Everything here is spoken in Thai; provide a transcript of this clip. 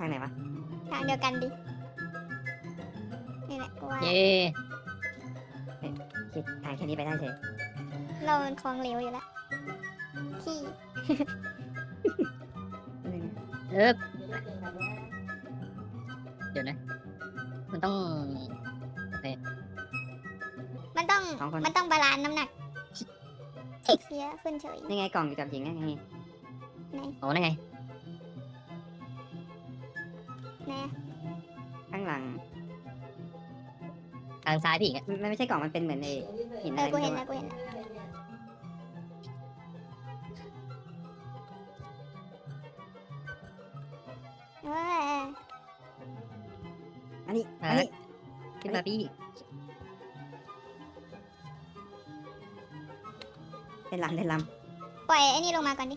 ทางไหนวะทางเดียวกันดิ นี่แหละกูว่าเย่คิดทางแค่นี้ไปได้เฉยเรามันคลองเหลวอยู่แล้วขี้เออเดี๋ยวนะ มันต้องมันต้อง สองคนมันต้องบาลานซ์น้ำหนักเสียขึ้นเฉย นี่ไงกล่องอยู่กับหญิงนั่นไงโอ้นั่นไง นะข้างหลังทางซ้ายพี่อีกอะมันมันไม่ใช่กล่องมันเป็นเหมือนไอ้หินเออะอไรกูไม่เห็นรู้แล้วอะกูเห็นแล้วเว้ยอันนี้อันนี้ ขึ้นมาพี่เป็นลำเป็นลปล่อยไอ้นี่ลงมาก่อนดิ